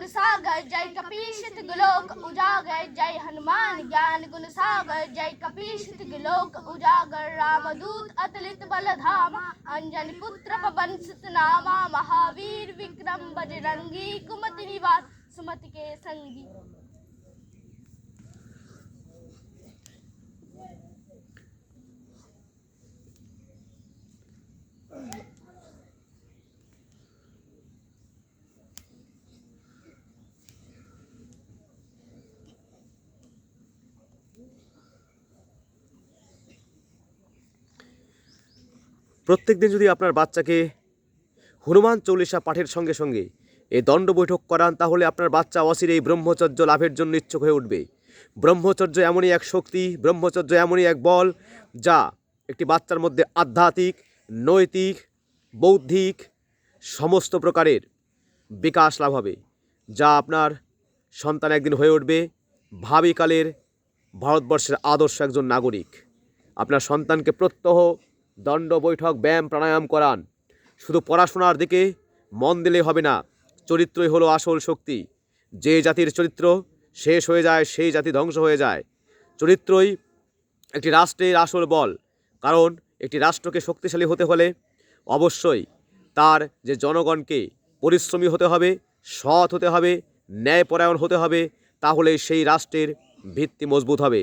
गुण सागर, जय कपीशित गोलोक उजागर, जय हनुमान ज्ञान गुण सागर, जय कपीशित गोलोक उजागर, रामदूत अतलित बल धामा अंजन पुत्र पवन सुत नामा, महावीर विक्रम बजरंगी, कुमति निवास, सुमति के संगी। প্রত্যেক দিন যদি আপনার বাচ্চাকে হনুমান চল্লিশা পাঠের সঙ্গে সঙ্গে এই দণ্ড বৈঠক করান, তাহলে আপনার বাচ্চা অচিরে এই ব্রহ্মচর্য লাভের জন্য ইচ্ছুক হয়ে উঠবে। ব্রহ্মচর্য এমনই এক শক্তি, ব্রহ্মচর্য এমনই এক বল, যা একটি বাচ্চার মধ্যে আধ্যাত্মিক, নৈতিক, বৌদ্ধিক সমস্ত প্রকারের বিকাশ লাভ হবে, যা আপনার সন্তান একদিন হয়ে উঠবে ভাবিকালের ভারতবর্ষের আদর্শ একজন নাগরিক। আপনার সন্তানকে প্রত্যহ দণ্ড বৈঠক, ব্যায়াম, প্রাণায়াম করান। শুধু পড়াশোনার দিকে মন দিলে হবে না, চরিত্রই হলো আসল শক্তি। যে জাতির চরিত্র শেষ হয়ে যায়, সেই জাতি ধ্বংস হয়ে যায়। চরিত্রই একটি রাষ্ট্রের আসল বল, কারণ একটি রাষ্ট্রকে শক্তিশালী হতে হলে অবশ্যই তার যে জনগণকে পরিশ্রমী হতে হবে, সৎ হতে হবে, ন্যায়পরায়ণ হতে হবে তাহলে সেই রাষ্ট্রের ভিত্তি মজবুত হবে।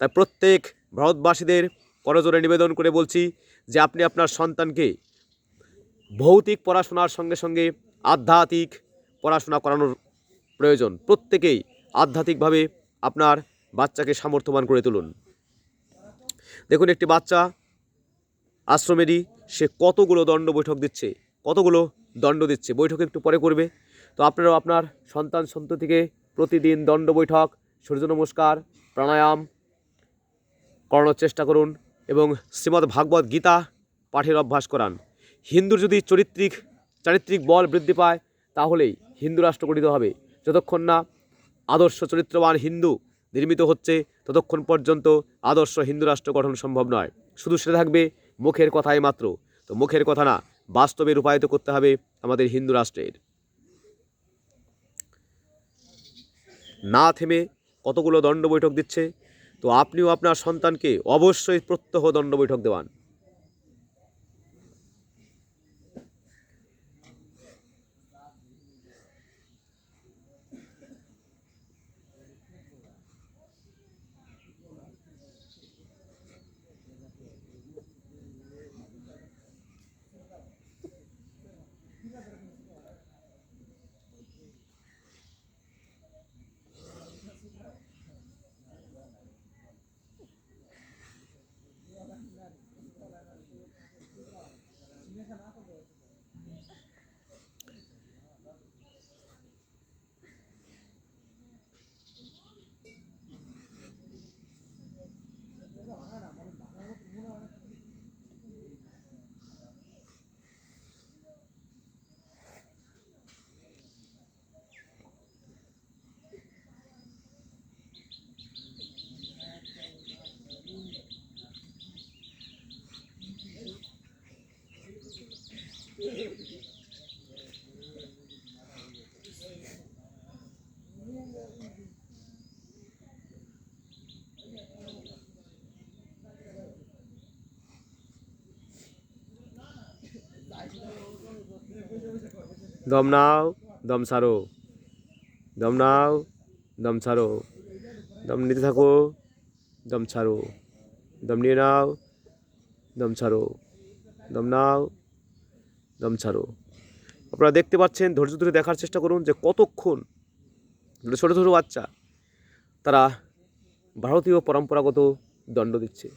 তাই প্রত্যেক ভারতবাসীদের করজোরে নিবেদন করে বলছি যে আপনি আপনার সন্তানকে ভৌতিক পড়াশোনার সঙ্গে সঙ্গে আধ্যাত্মিক পড়াশোনা করানোর প্রয়োজন। প্রত্যেকেই আধ্যাত্মিকভাবে আপনার বাচ্চাকে সামর্থ্যবান করে তুলুন। দেখুন, একটি বাচ্চা আশ্রমেরই সে কতগুলো দণ্ড বৈঠক দিচ্ছে, কতগুলো দণ্ড দিচ্ছে, বৈঠক একটু পরে করবে। তো আপনারাও আপনার সন্তান সন্ততিকে প্রতিদিন দণ্ড বৈঠক, সূর্য নমস্কার, প্রাণায়াম করানোর চেষ্টা করুন। এবং শ্রীমদ্ ভাগবত গীতা পাঠের অভ্যাস করান। হিন্দুর যদি চরিত্রিক, চারিত্রিক বল বৃদ্ধি পায়, তাহলেই হিন্দু রাষ্ট্র গঠিত হবে। যতক্ষণ না আদর্শ চরিত্রবান হিন্দু নির্মিত হচ্ছে, ততক্ষণ পর্যন্ত আদর্শ হিন্দু রাষ্ট্র গঠন সম্ভব নয়। শুধু সেটা থাকবে মুখের কথাই মাত্র। তো মুখের কথা না, বাস্তবে রূপায়িত করতে হবে আমাদের হিন্দু রাষ্ট্রের। না থেমে কতগুলো দণ্ড বৈঠক দিচ্ছে তো আপনিও আপনার সন্তানকে অবশ্যই প্রত্যহ দণ্ড বৈঠক দেওয়ান। দম নাও, দম ছাড়ো দম নাও, দম ছাড়ো দম নিতে থাকো, দম ছাড়ো। দম নিয়ে নাও, দম ছাড়ো। দম নাও দম আপনারা দেখতে পাচ্ছেন, ধৈর্য ধরে দেখার চেষ্টা করুন যে কতক্ষণ ছোটো ছোটো বাচ্চা তারা ভারতীয় পরম্পরাগত দণ্ড দিচ্ছে।